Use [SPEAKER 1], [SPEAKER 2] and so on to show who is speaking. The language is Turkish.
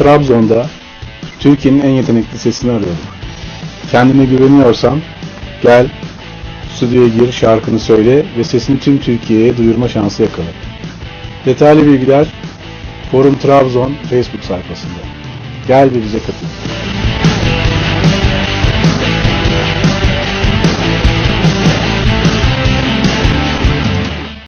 [SPEAKER 1] Trabzon'da Türkiye'nin en yetenekli sesini arıyorum. Kendine güveniyorsan gel stüdyoya gir, şarkını söyle ve sesini tüm Türkiye'ye duyurma şansı yakala. Detaylı bilgiler Forum Trabzon Facebook sayfasında. Gel ve bize katıl.